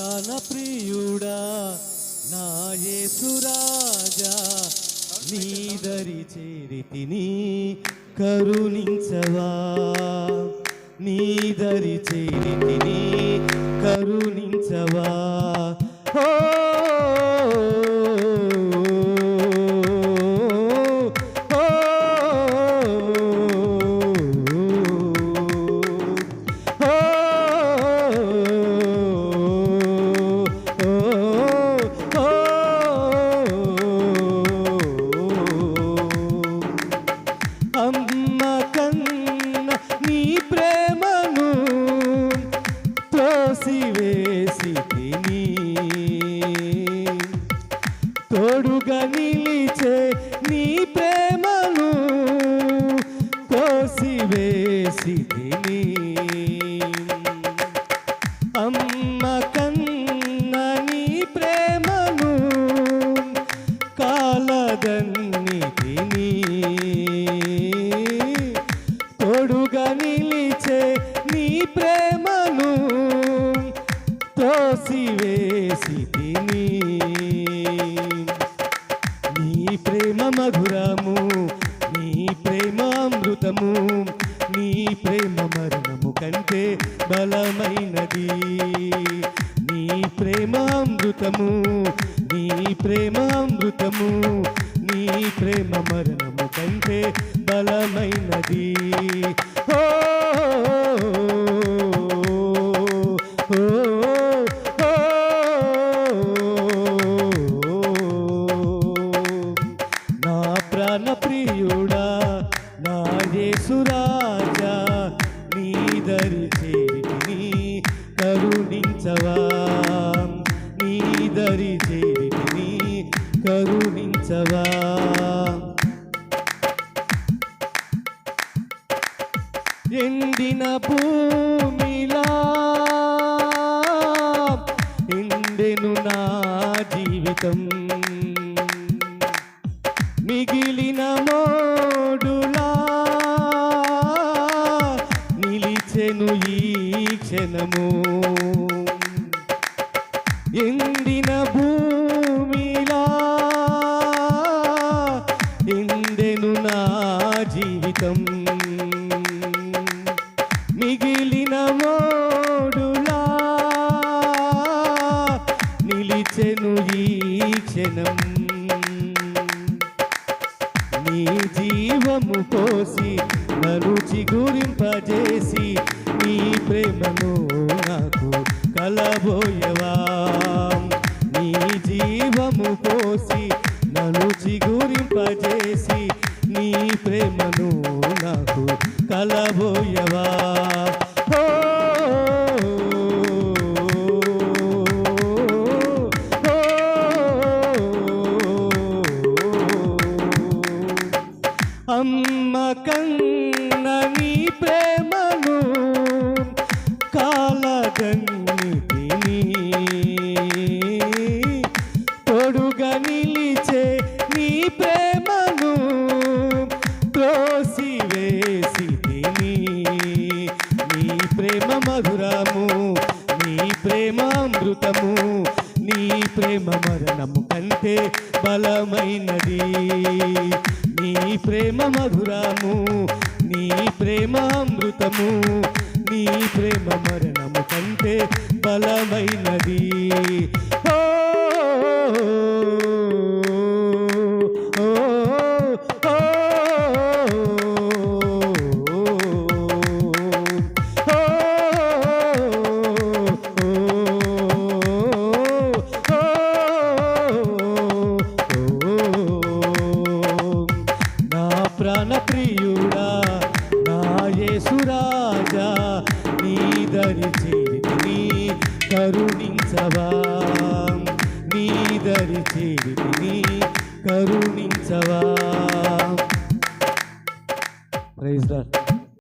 ప్రాణ ప్రియుడా నా యేసురాజా నీదరి చేరితిని కరుణించవా. నీదరి చేరితి తోడుగా నిలిచే నీ ప్రేమను కోసివేసి తిని. అమ్మ కన్న నీ ప్రేమను కాలదన్ని తిని. తోడుగా నిలిచే నీ ప్రేమను తోసివేసి తిని. అమృతము నీ ప్రేమ మరణము కంటే బలమైనది. నీ ప్రేమామృతము నీ ప్రేమామృతము నీ ప్రేమ మరణము కంటే బలమైనది. ఓ నా ప్రాణ ప్రియ కరుణించవా నీ దరి చేరిని కరుణించవా? ఎండిన భూమిలా ఎండెను నా జీవితం. మిగిలిన మోడులా నిలిచెను ఈ క్షణము. దినం. నీ జీవము పోసి నన్ను చిగురింపజేసి నీ ప్రేమను నాకు కలబోయవా. నీ జీవము పోసి నన్ను చిగురింపజేసి నీ ప్రేమను నాకు కలబోయవా. అమ్మ కన్న నీ ప్రేమను కాలగన్ని తొడుగా నిలిచే నీ ప్రేమను త్రోసి వేసి తిని నీ ప్రేమ మధురము నీ ప్రేమ అమృతము నీ ప్రేమ మరణము కంటే బలమైనది. నీ ప్రేమ మధురాము నీ ప్రేమ అమృతము నీ ప్రేమ మరణము కంటే బలమైనది. ప్రాణప్రియుడా ప్రాణ నా యేసురాజా నీ దరి చేరితిని కరుణించవా. నీ దరి చేరితిని కరుణించవా. Praise that